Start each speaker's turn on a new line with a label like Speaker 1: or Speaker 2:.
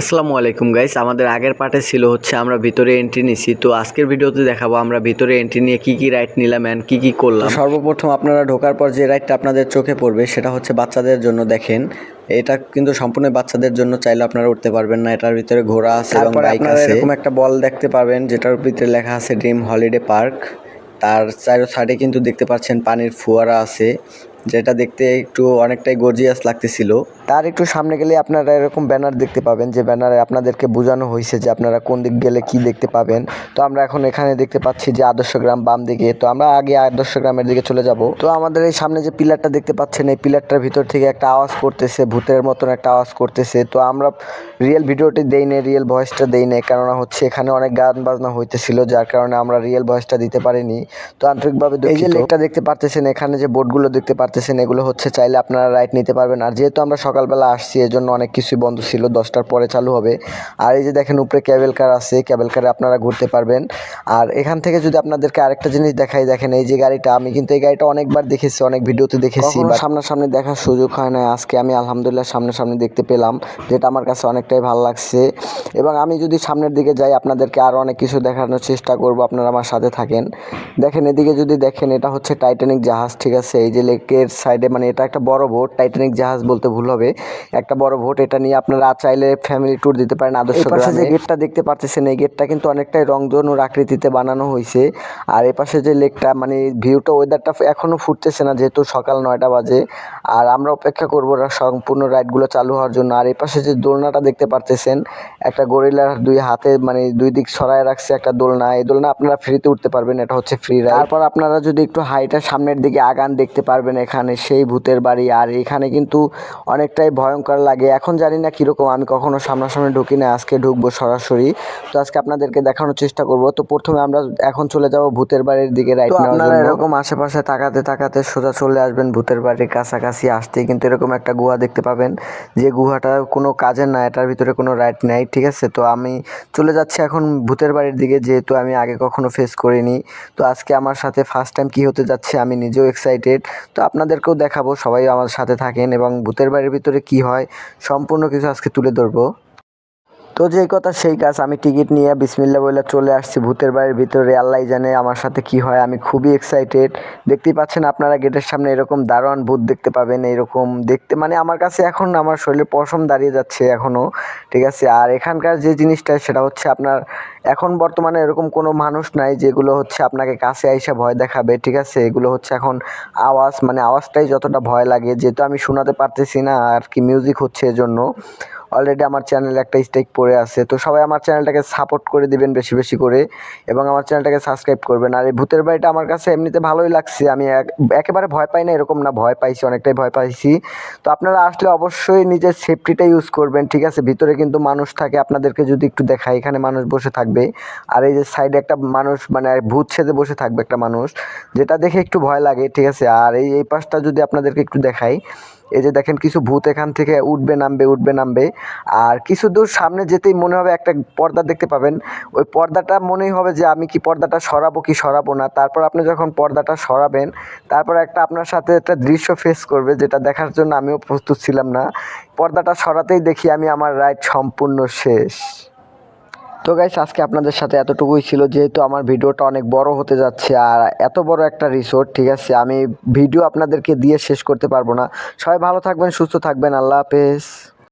Speaker 1: আসসালামু আলাইকুম গাইস আমাদের আগের পার্টে ছিল হচ্ছে আমরা ভিতরে এন্ট্রি নিছি। তো আজকের ভিডিওতে দেখাবো আমরা ভিতরে এন্ট্রি নিয়ে কি কি রাইড নিলাম অ্যান্ড কি কি করলাম। সর্বপ্রথম আপনারা ঢোকার পর যে রাইডটা আপনাদের চোখে পড়বে সেটা হচ্ছে বাচ্চাদের জন্য দেখেন। এটা কিন্তু সম্পূর্ণ বাচ্চাদের জন্য চাইলে আপনারা উঠতে পারবেন না এটার ভিতরে ঘোড়া আছে এবং বাইক আছে। এরকম একটা বল দেখতে পাবেন যেটার ভিতরে লেখা আছে ড্রিম হলিডে পার্ক তার চারো সাইডে কিন্তু দেখতে পাচ্ছেন পানির ফোয়ারা আছে। যেটা দেখতে একটু অনেকটাই গর্জিয়াস লাগতেছিল। তার একটু সামনে গেলে আপনারা এরকম ব্যানার দেখতে পাবেন, যে ব্যানারে আপনাদেরকে বোঝানো হয়েছে যে আপনারা কোন দিক গেলে কি দেখতে পাবেন। তো আমরা এখন এখানে দেখতে পাচ্ছি যে আদর্শ গ্রাম বাম দিকে। তো আমরা আগে আদর্শ গ্রামের দিকে চলে যাব। তো আমাদের এই সামনে যে পিলারটা দেখতে পাচ্ছেন, এই পিলারটার ভিতর থেকে একটা আওয়াজ করতেছে, ভূতের মতন একটা আওয়াজ করতেছে। তো আমরা রিয়েল ভিডিওটি দেই না রিয়েল ভয়েসটা দেই না কেননা হচ্ছে এখানে অনেক গান বাজনা হইতেছিল, যার কারণে আমরা রিয়েল ভয়েসটা দিতে পারিনি। তো আন্তরিকভাবে এই যে লেকটা দেখতে পারতেছেন, এখানে যে বোর্ডগুলো দেখতে পারতেছেন এগুলো হচ্ছে চাইলে আপনারা রাইড নিতে পারবেন। আর যেহেতু আমরা সকালবেলা আসছি এর জন্য অনেক কিছুই বন্ধ ছিল দশটার পরে চালু হবে। আর এই যে দেখেন উপরে ক্যাবেল কার আছে ক্যাবেল কারে আপনারা ঘুরতে পারবেন। আর এখান থেকে যদি আপনাদেরকে আরেকটা জিনিস দেখাই দেখেন এই যে গাড়িটা আমি কিন্তু এই গাড়িটা অনেকবার দেখেছি অনেক ভিডিওতে দেখেছি সামনাসামনি দেখার সুযোগ হয় না আজকে আমি আলহামদুলিল্লাহ সামনাসামনি দেখতে পেলাম যেটা আমার কাছে অনেকটাই ভালো লাগছে। এবং আমি যদি সামনের দিকে যাই আপনাদেরকে আরও অনেক কিছু দেখানোর চেষ্টা করব আপনারা আমার সাথে থাকেন। দেখেন এদিকে যদি দেখেন এটা হচ্ছে টাইটানিক জাহাজ ঠিক আছে? এই যে লেকের সাইডে মানে এটা একটা বড় বোট টাইটানিক জাহাজ বলতে ভুল হবে। একটা বড় বোট এটা নিয়ে আপনারা চাইলে ফ্যামিলি ট্যুর দিতে পারেন আদর্শ পাশে যে গেটটা দেখতে পাচ্ছেন এই গেটটা কিন্তু অনেকটাই রংধনুর আকৃতিতে বানানো হয়েছে আর এ পাশে যে লেকটা মানে ভিউটা ওয়েদারটা এখনও ফুটতেছে না যেহেতু সকাল নয়টা বাজে। আর আমরা অপেক্ষা করব সম্পূর্ণ রাইডগুলো চালু হওয়ার জন্য। আর এই পাশে যে দোলনাটা দেখতে পারতেছেন একটা গরিলার দুই হাতে মানে দুই দিক ছড়ায় রাখছে একটা দোলনা। এই দোলনা আপনারা ফ্রিতে উঠতে পারবেন এটা হচ্ছে ফ্রি রাইড তারপর আপনারা যদি একটু হাইটা সামনের দিকে আগান দেখতে পারবেন এখানে সেই ভূতের বাড়ি। আর এখানে কিন্তু অনেকটাই ভয়ঙ্কর লাগে। এখন জানি না কীরকম আমি কখনো সামনাসামনি ঢুকি না আজকে ঢুকবো সরাসরি। তো আজকে আপনাদেরকে দেখানোর চেষ্টা করব। তো প্রথমে আমরা এখন চলে যাব ভূতের বাড়ির দিকে রাইড আপনারা এরকম আশেপাশে তাকাতে তাকাতে সোজা চলে আসবেন ভূতের বাড়ির কাছাকাছি। আসতেই কিন্তু এরকম একটা গুহা দেখতে পাবেন। যে গুহাটা কোনো কাজের না এটার ভিতরে কোনো রাইড নেই ঠিক আছে? তো আমি চলে যাচ্ছি এখন ভূতের বাড়ির দিকে যেহেতু আমি আগে কখনো ফেস করিনি। তো আজকে আমার সাথে ফার্স্ট টাইম কী হতে যাচ্ছে আমি নিজেও এক্সাইটেড তো আপনাদেরকেও দেখাবো, সবাই আমার সাথে থাকেন এবং ভূতের বাড়ির ভিতরে কি হয়, সম্পূর্ণ কিছু আজকে তুলে ধরবো। তো যেই কথা, সেই কাজ আমি টিকিট নিয়ে বিসমিল্লা বলে চলে আসছি ভূতের বাড়ির ভিতরে। আল্লাহ জানে আমার সাথে কি হয়, আমি খুবই এক্সাইটেড দেখতেই পাচ্ছেন আপনারা গেটের সামনে এরকম দারোয়ান ভূত দেখতে পাবেন এরকম দেখতে। মানে আমার কাছে এখন আমার শরীরে পশম দাঁড়িয়ে যাচ্ছে এখনও ঠিক আছে? আর এখানকার যে জিনিসটা, সেটা হচ্ছে আপনার এখন বর্তমানে এরকম কোনো মানুষ নাই যেগুলো হচ্ছে আপনাকে কাছে আইসা ভয় দেখাবে, ঠিক আছে? এগুলো হচ্ছে এখন আওয়াজ মানে আওয়াজটাই যতটা ভয় লাগে, যেহেতু আমি শোনাতে পারতেছি না আর কি মিউজিক হচ্ছে এজন্য। অলরেডি আমার চ্যানেলে একটা স্টেক পড়ে আছে। তো সবাই আমার চ্যানেলটাকে সাপোর্ট করে দিবেন বেশি বেশি করে এবং আমার চ্যানেলটাকে সাবস্ক্রাইব করবেন। আর এই ভূতের বাড়িটা আমার কাছে এমনিতে ভালোই লাগছে। আমি এক- একেবারে ভয় পাই না, এরকম না, ভয় পাইছি, অনেকটাই ভয় পাইছি। তো আপনারা আসলে অবশ্যই নিজের সেফটিটা ইউজ করবেন, ঠিক আছে? ভিতরে কিন্তু মানুষ থাকে, আপনাদেরকে যদি একটু দেখাই, এখানে মানুষ বসে থাকবে। আর এই যে সাইডে একটা মানুষ মানে ভূত ছেদে বসে থাকবে একটা মানুষ, যেটা দেখে একটু ভয় লাগে, ঠিক আছে? আর এই এই পাশটা যদি আপনাদেরকে একটু দেখাই এই যে দেখেন কিছু ভূত এখান থেকে উঠবে, নামবে উঠবে, নামবে। আর কিছু দূর সামনে যেতেই মনে হবে একটা পর্দা দেখতে পাবেন। ওই পর্দাটা মনেই হবে যে আমি কি পর্দাটা সরাবো কি সরাবো না। তারপর আপনি যখন পর্দাটা সরাবেন, তারপর একটা আপনার সাথে একটা দৃশ্য ফেস করবে যেটা দেখার জন্য আমিও প্রস্তুত ছিলাম না। পর্দাটা সরাতেই দেখি আমি আমার রাইড সম্পূর্ণ শেষ। তো গাইস আজকে আপনাদের সাথে এতটুকুই ছিল, যেহেতু আমার ভিডিওটা অনেক বড় হতে যাচ্ছে আর এত বড় একটা রিসোর্ট ঠিক আছে? আমি ভিডিও আপনাদেরকে দিয়ে শেষ করতে পারব না। সবাই ভালো থাকবেন, সুস্থ থাকবেন, আল্লাহ হাফেজ।